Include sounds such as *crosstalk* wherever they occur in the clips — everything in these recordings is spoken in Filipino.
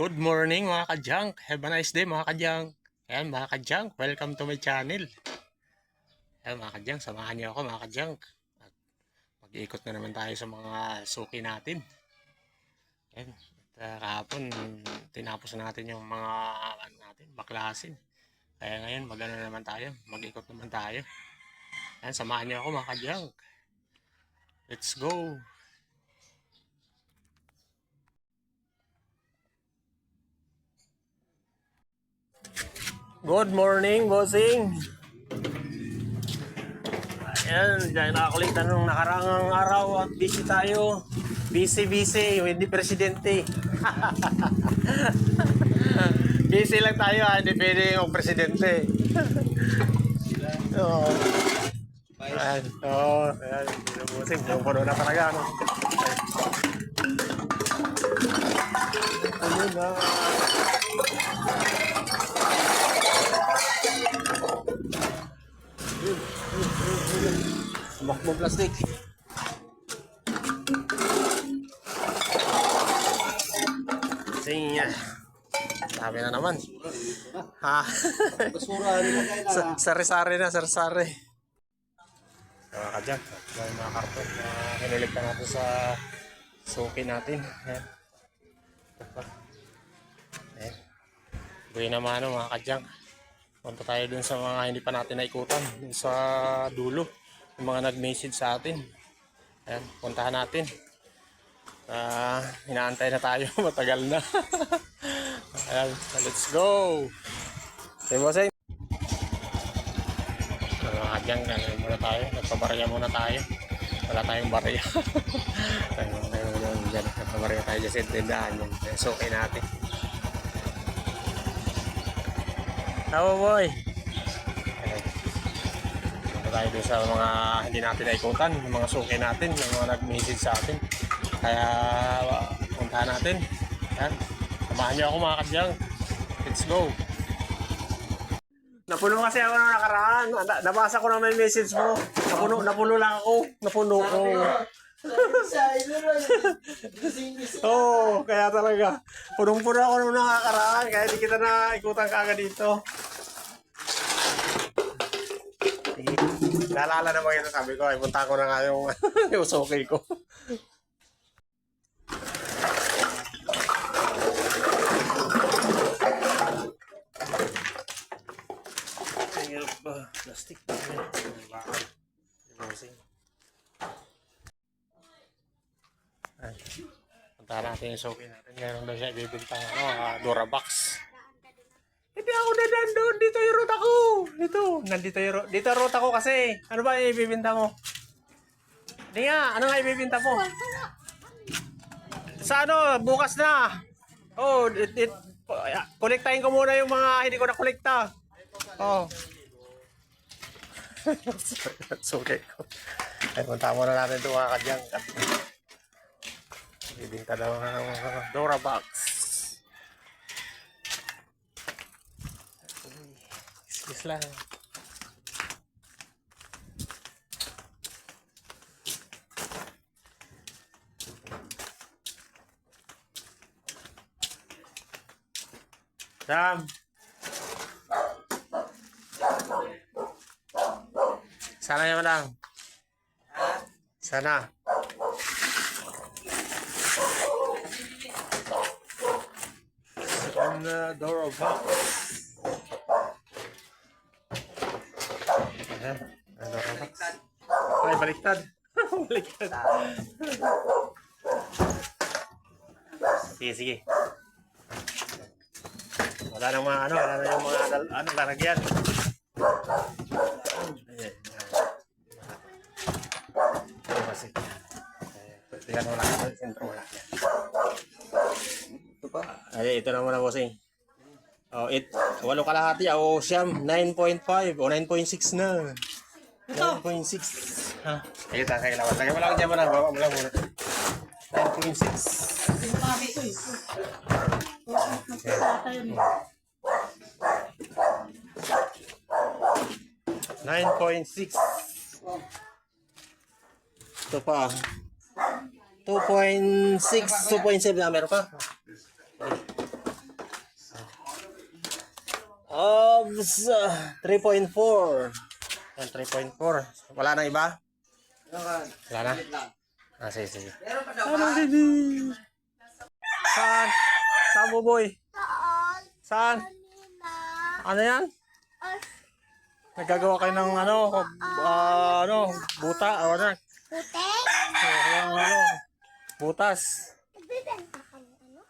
Good morning mga ka-junk. Have a nice day mga ka-junk. Ayan mga ka-junk, welcome to my channel. Ayan mga ka-junk, samahan niyo ako mga ka-junk. At mag-iikot na naman tayo sa mga suki natin. Ayan, at uh, kahapon tinapos na natin yung mga ano natin, baklasin. Kaya ngayon mag-ano na naman tayo, mag-ikot naman tayo. Ayan, samahan niyo ako mga ka-junk. Let's go! Good morning, bossing. Ayan, dahil nakakulitan nung nakarangang araw at busy tayo. Busy, busy, hindi presidente. *laughs* busy lang tayo, ah. hindi pwede yung presidente. Oo. Ayan, oo, ayan, bossing, yung puno na talaga, ano. Ayun na. Makbo plastic. Sinya. Sabi na naman. Ha? *laughs* Sa- Sari-sari na, sari-sari. Mga kadyan, yung mga karton na hiniligtan natin sa suki natin. Ayan. Ayan. Buhay naman ano, mga kadyang. Punta tayo dun sa mga hindi pa natin naikutan. Dun sa dulo. Yung mga nag-message sa atin. Ayan, puntahan natin. Ah, inaantay na tayo. *laughs* Matagal na. *laughs* Ayan, let's go. Okay, bossing. So, mga kadyang, ano muna tayo. Nagpabarya muna tayo. Wala tayong barya. *laughs* Ayun, ayun, dyan. Nagpabarya tayo sa tindahan. Yung suki natin. Tama boy. Punta tayo dun sa mga hindi natin naikutan, yung mga suki natin, yung mga nag-message sa atin. Kaya puntahan natin. Yan. Samahan niyo ako mga kadyang. Let's go. Napuno kasi ako nung nakaraan. Na- Nabasa ko na may message mo. Napuno, napuno lang ako. Napuno ko. *laughs* Oo, oh, kaya talaga. Punong-puno ako nung nakakaraan. Kaya di kita na ikutan kaagad dito. Sige. Naalala naman ito sabi ko. Ay, punta ko na nga yung, *laughs* yung ko. Hirap ba? Plastic pa. Bossing. Ay. Punta natin yung suki natin. Meron daw siya ibibintang ano, uh, Durabox. Hindi ako dadaan doon. Dito yung ruta ko. Dito. Nandito yung ruta. Dito yung ruta ko kasi. Ano ba ibibinta mo? Hindi nga. Ano nga ibibinta mo? Sa ano? Bukas na. Oh, it, it, kolektahin ko muna yung mga hindi ko na-kolekta. Oh. *laughs* Suki ko. Ay, punta muna natin ito mga kadyang. Bibinta daw ng Dora box. Excuse lang. Sam! Sana yun lang. Sana. On the door of. Ayan. Ang door of box. Ay, baliktad. baliktad. sige, sige. Wala nang mga ano, wala nang yung mga ano, lalagyan. Ayan. Ito kasi. Eh, Tingnan mo lang. Sentro mo lang. Ito pa. Ay, ito na muna, bossing. Oh, it, walo kalahati. O, siyam, 9.5 o 9.6 na. 9.6. Ha? Ayun, ta, kaya lawan. Lagyan mo lang dyan mo na. Baba mo lang muna. 9.6. Nine point six. Ito pa. 2.6, 2.7 na meron pa. Obs! 3.4. Yan, 3.4. Wala na iba? Wala na? Ah, sige, sige. Ano, baby? Saan? Saan, buboy? Saan? Ano yan? Nagagawa kayo ng ano, ah, ano, buta, o ano? Putek? Yung ano, butas. Nagbibenta ka ng ano?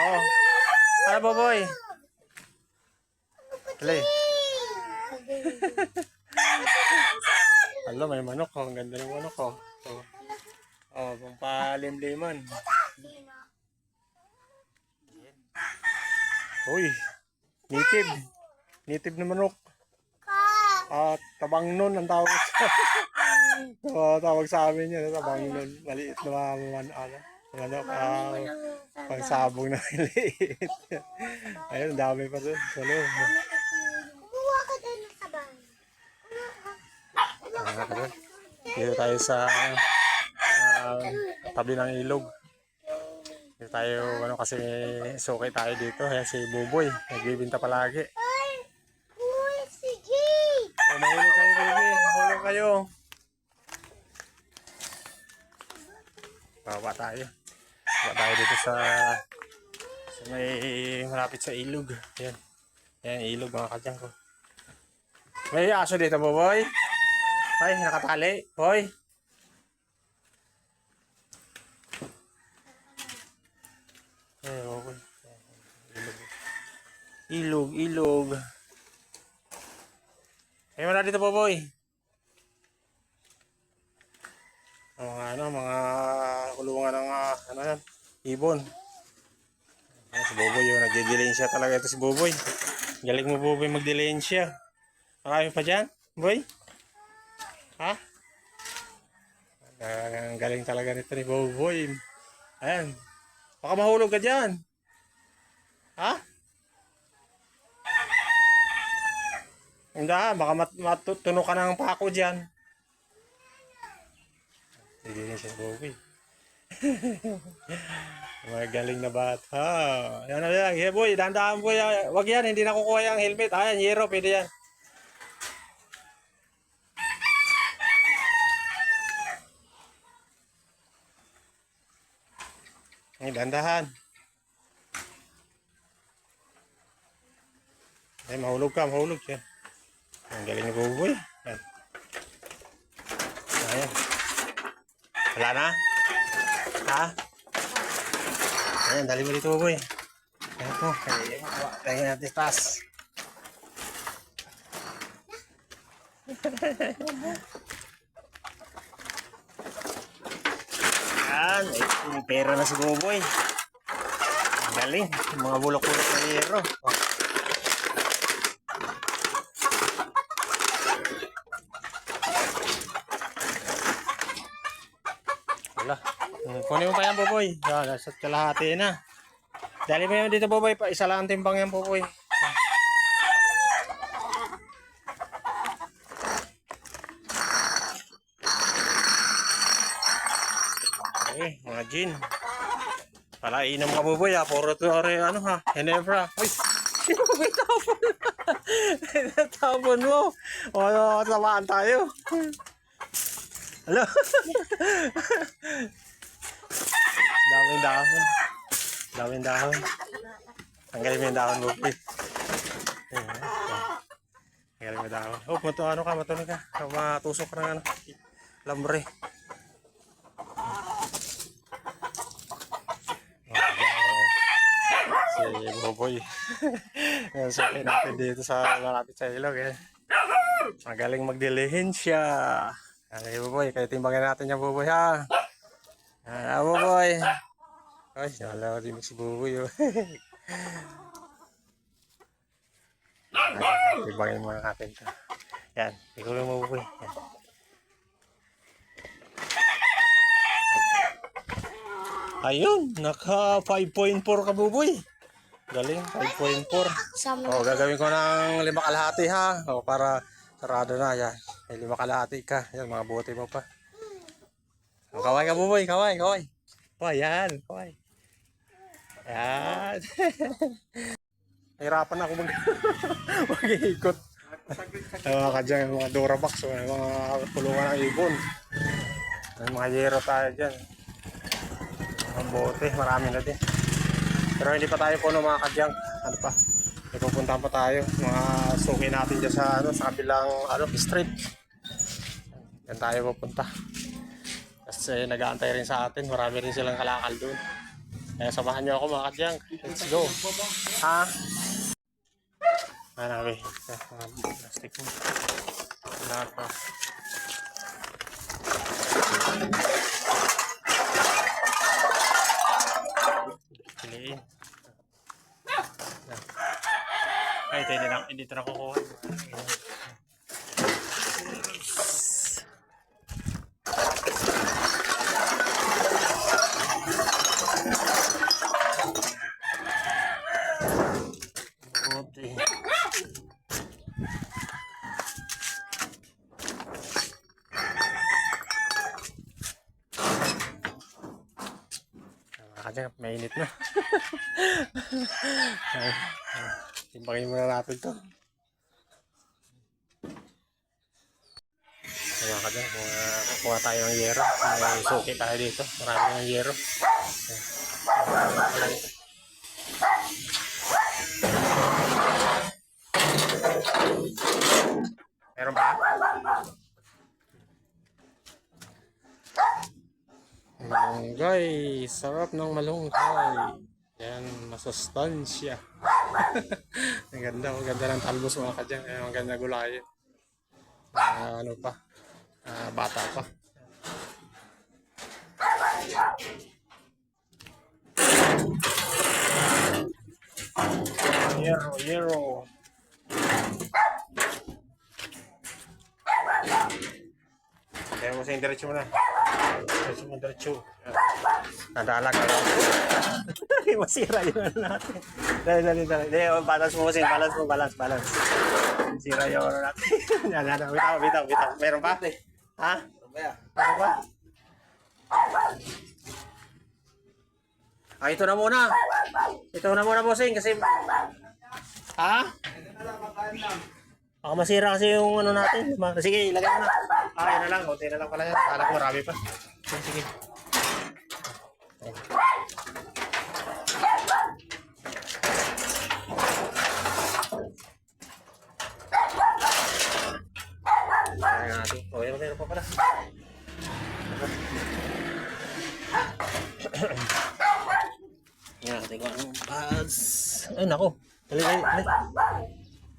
Oo. Ano, buboy? Dali. Alam, may manok ko. Ang ganda ng manok ko. Oh, oh pampalimliman. Uy, native. Native na manok. At tabang nun ang tawag sa *laughs* oh, tawag sa amin yun, tabang nun. Maliit na mga man, ano, manok. Ah, pangsabong na *laughs* maliit. Ayun, dami pa dun. Sa loob. Kumuha ka din ng sabang. Mga kapatid, Dito tayo sa ah, tabi ng ilog. Dito tayo, ano kasi sukay tayo dito. Ayan si Buboy, nagbibinta palagi. Uy, sige! Oh, mahulog kayo, baby. Mahulog kayo. Baba tayo. Baba tayo dito sa sa may malapit sa ilog. Yan. Yan, ilog mga kadyang ko. May aso dito, boy. Ay, nakatali. Hoy. Ay, okay. Ilog. Ilog. May wala dito, boy. Ang mga ano, mga kulungan ng ah, ano yan, ibon. Ayan, si Boboy yun, nagdidilensya talaga ito si Boboy. Galing mo Boboy magdilensya. Marami pa dyan, boy? Ha? Ang galing talaga nito ni Boboy. Ayan. Baka mahulog ka dyan. Ha? Hindi, baka mat matutuno ka ng pako dyan. Hindi din siya Bobby. Mga galing na bata. Yan na yan. Yeah, boy, dandahan boy. Wag yan, hindi na kukuha yung helmet. Ayan, yero, pwede yan. Ay, dandahan. Ay, mahulog ka, mahulog siya. Ang galing ni Buboy. Yan. Ayan. Wala na? Ha? Ayan, dali mo dito, Buboy. Ayan po. Tingnan natin taas. *laughs* Yan, may, may pera na si Buboy. Ang galing. Mga bulok-bulok na hero. Oh. Wala. Hmm, kunin mo pa yan, Boboy. Yan, nasa kalahati na. Dali mo yan dito, Boboy. Pa, isa lang ang timbang yan, Boboy. Okay, mga gin. Pala, inom ka, Boboy, ha. Puro to, are, ano, ha. Ginebra. Uy! *laughs* Sino ba itapon? Itapon mo. O, tamaan tayo. Hello? *laughs* Daming dahon. Daming dahon. Tanggalin mo yung dahon ayan. Tanggalin mo yung dahon. Oh, matu ano ka, matunog ka. Matusok ka ng ano. Lambre. Si Boboy. Yan, sakay natin dito sa malapit sa ilog eh. Magaling magdilihin siya. Ay, Boboy, kaya timbangin natin yung Boboy ha. Ah, Boboy. Ay, wala ko din si Boboy. Oh. *laughs* Muna natin to. Yan, ikaw yung Boboy. Yan. Ayun, naka 5.4 ka Boboy. Galing, 5.4. Sama Oh, gagawin ko ng lima kalahati ha. Oh, para sarado na yan. May lima kalahati ka. Yan, mga buti mo pa. Oh, kaway ka buboy, kaway, kaway. Kaway, yan, kaway. Yan. *laughs* Nahirapan ako mag *laughs* mag-iikot. Mga kadyang, yung mga Durabox, yung mga pulungan ng ibon. May mga yero tayo dyan. Mga bote, marami na din. Pero hindi pa tayo puno mga kadyang. Ano pa? May pupuntahan pa tayo. Mga suki natin dyan sa, ano, sa kabilang ano, street. Yan tayo pupunta. Kasi nag-aantay rin sa atin. Marami rin silang kalakal doon. Kaya samahan niyo ako mga kadyang. Let's go. Ha? Mga plastic mo. Lahat pa. Piliin. Ay, ito hindi na kukuha. Buti. Nakakadyan, mainit na. *laughs* timbangin muna natin to. Ay, mga uh, kukuha tayo ng yero, may suki tayo dito. Marami ng yero. Meron ba? Malunggay. Sarap ng malunggay. Yan, masustansya. *laughs* ang ganda, ang ganda ng talbos mga kadyang. Ay, ang ganda gulayin. Ah, ano pa? Ah, bata pa. Yero, yero. Kaya mo sa diretso mo na. Diretso mo, diretso. Nadalag ka lang. *laughs* Masira yun natin. Dali, dali, dali. Dali, oh, balance mo kasi. Balance mo, balance, balance. Sira yung ano natin. *laughs* yan, yan. Bitaw, bitaw, bitaw. Meron pa? Ha? Mamaya. Meron pa? Ah, ito na muna. Ito na muna, bossing, kasi... Ha? Baka masira kasi yung ano natin. Sige, ilagay mo na. Ah, yun na lang. Kunti na lang pala yan. Akala ko marami pa. Sige, sige. Kaya natin. O, yun, meron pa pala. Yan, natin kung anong pads. Ay, nako. Dali, dali, dali.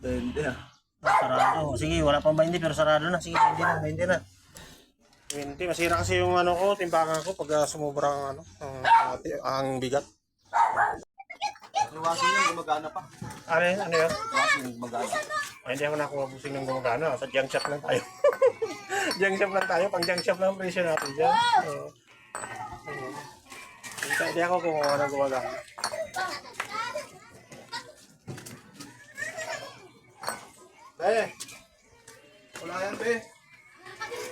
Hindi ah. Ah, sarado. Sige, wala pang 20 pero sarado na. Sige, 20 na, 20 na. 20, masira kasi yung ano ko, timbangan ko pag uh, sumobra ang ano, ang, ang bigat. Iwasin yun, gumagana pa. Ano yun? Ano yun? Iwasin yung gumagana. Ay, hindi ako nakuha busing ng gumagana. Sa junk shop lang tayo. *laughs* junk shop lang tayo. Pang junk shop lang ang presyo natin dyan. Hindi, hindi ako kumuha ng gumagana. Be! Wala yan, be.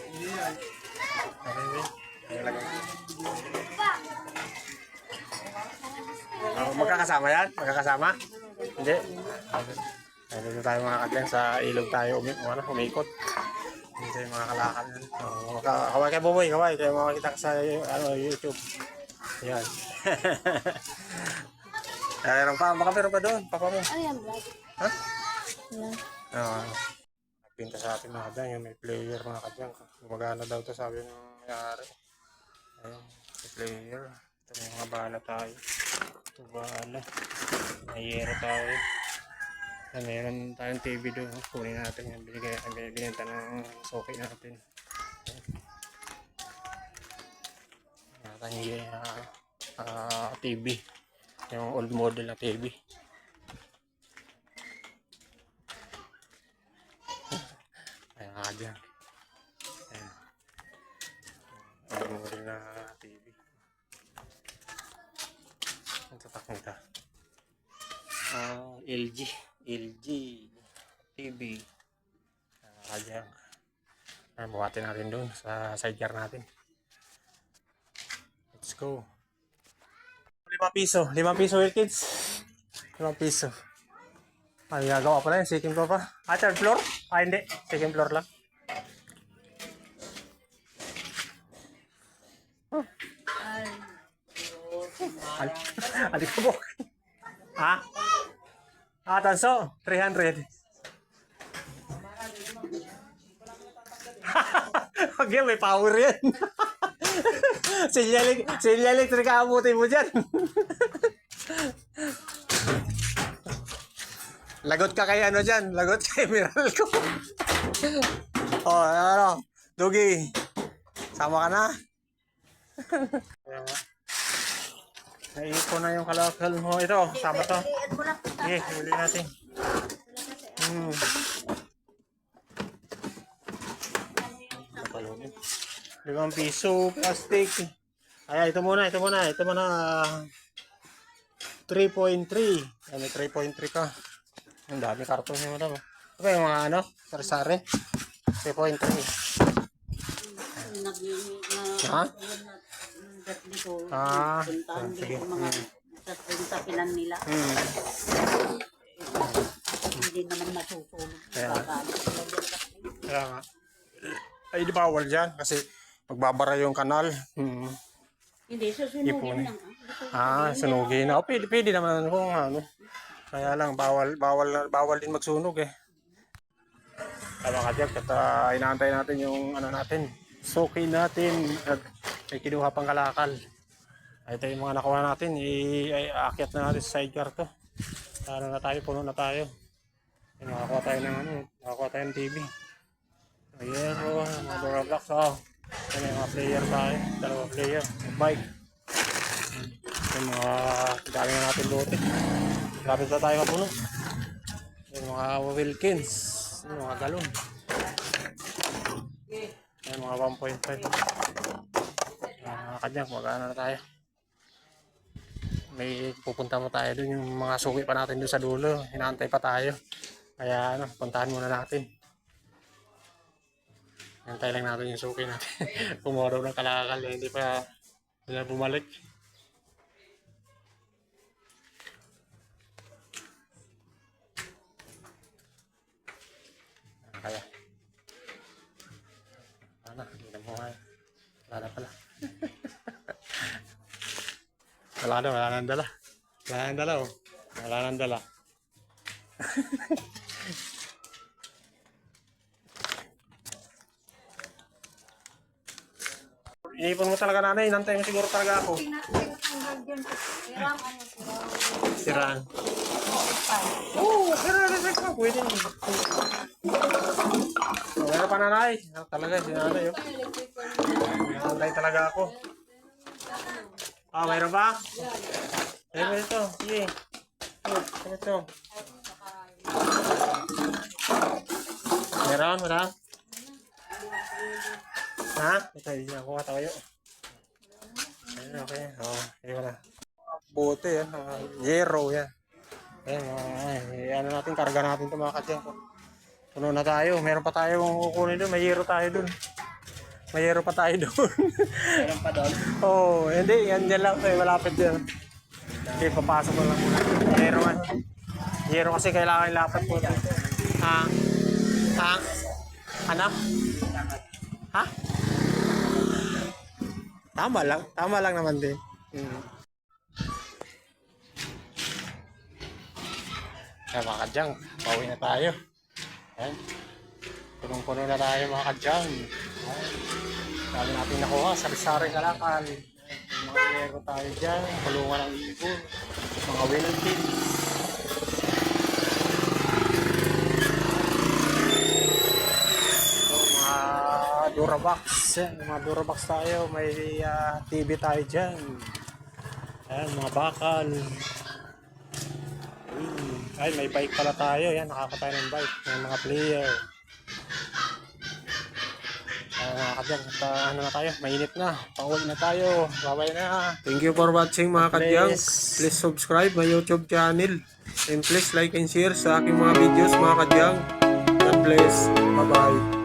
Hindi yan. Okay, lagay. Oh, magkakasama yan? Magkakasama? Hindi? Okay. Ay, dito tayo mga kadyan sa ilog tayo umi ano, umikot. Dito yung mga kalakal. Oh, kaway kay Buboy, kaway. Kaya makakita ka sa ano, YouTube. Yan. Ay, *laughs* meron pa. Baka meron pa doon. Papa mo. Ano yan, Brad? Ha? Yan. Oo. Nagpinta sa atin mga kadyan. Yung may player mga kadyan. Gumagana daw to sabi ng mayari. Ayun. May player. Ito may mga bala tayo. Ito bala. May yero tayo. Ah, meron tayong TV doon. oh. Kunin natin yan. Binigay, bin- binenta ng soke natin. Meron tayong uh, uh, TV. Yung old model na TV. Old model na TV. Ang tatak nito. Ah, LG. LG TV. Ah, dyan. Ayan, buhatin natin doon sa sidecar natin. Let's go. Lima piso. Lima piso, eh, kids. Lima piso. Ay, gagawa pala yun. Second floor pa. Ah, third floor? Ah, hindi. Second floor lang. Alikabok. Ha? Ah, tanso. 300. *laughs* Okay, may power yan. Sinyaling, sinyaling trika mo dyan. *laughs* Lagot ka kay ano dyan. Lagot kay Miral ko. *laughs* oh, ano. Dugi. Sama ka na. Naipon na yung kalakal mo. Ito, sama to. Sige, huli natin. Hmm. Limang piso, plastic. Ay, ito muna, ito muna, ito muna. 3.3. Ay, may 3.3 ka. Ang dami karton niya madam. Ito yung mga ano, sari-sari. 3.3. Ha? Dito. Ah, Puntahan sige. dito mga sa pinsapilan nila. Hmm. Hindi naman masusunog. Kaya. Nga. Ay, di bawal dyan kasi magbabara yung kanal. Hmm. Hindi, susunugin lang. Ah, ah. sunugin na. O, pwede, pwede naman kung ano. Kaya lang, bawal, bawal, bawal din magsunog eh. Tama ka Jack, at uh, inaantay natin yung ano natin. Suki natin at may kinuha pang kalakal. Ito yung mga nakuha natin. I, ay, aakyat na natin sa sidecar to. Ano na tayo, puno na tayo. Ay, nakakuha tayo ng ano, nakakuha tayo ng TV. Ayan, oh, mga Dora Blocks, oh. Ayan, may mga player tayo. Dalawa player. Bike. Yung mga dami na natin lote. Grabe na tayo kapuno. Yung mga Wilkins. Yung mga galon. Yung mga 1.5. Mga kanyang, mag-ano na tayo. May pupunta mo tayo dun. Yung mga suki pa natin dun sa dulo. Hinaantay pa tayo. Kaya ano, puntahan muna natin. Hintay lang natin yung suki natin. *laughs* Pumoro ng kalakal. eh, Hindi pa sila bumalik. Kaya. Na, hindi na buhay. Wala na pala. Wala na, wala nang dala. Wala nang dala oh. Wala nang dala. Inipon mo talaga nanay, inantay mo siguro talaga ako. Siraan. Oo, pero reset ka, pwede mo. Oh, meron pa nanay. Talaga, si nanay oh. Inantay talaga ako. Ah, mayroon ba? Meron ito, sige. Oh, ano ito? Meron, meron. Ha? Ito, hindi ako katayo. Ayun, okay. Oo, hindi na. Bote yan. Uh, zero yan. Ayan, uh, ano natin, karga natin ito mga kadyang. Puno na tayo. Meron pa tayong kukunin doon. May zero tayo doon. May zero pa tayo doon. Meron pa doon. *laughs* Oo, oh, hindi. Yan dyan lang. Eh, malapit dyan. Okay, papasok ko lang muna. Zero man. Zero kasi kailangan ilapat po. Ha? Ha? Ano? Ha? Tama lang. Tama lang naman din. Hmm. Kaya mga kadyang, pauwi na tayo. Ayan. Punong-puno na tayo mga kadyang. Ayan. Dami natin nakuha, sari-sari kalakal. Mga lego tayo dyan, kulungan ng ibon, mga Wilkins. So, mga Durabox. Mga Durabox tayo. May ah, TV tayo dyan. Ayan, mga bakal. Ay, may bike pala tayo. Yan, nakaka tayo ng bike. May mga player. Mga kadyang, ah, ano na tayo? Mainit na. Pauwi na tayo. Babay na. Thank you for watching mga kadyang. Please subscribe my YouTube channel. And please like and share sa aking mga videos mga kadyang. God bless. Bye-bye.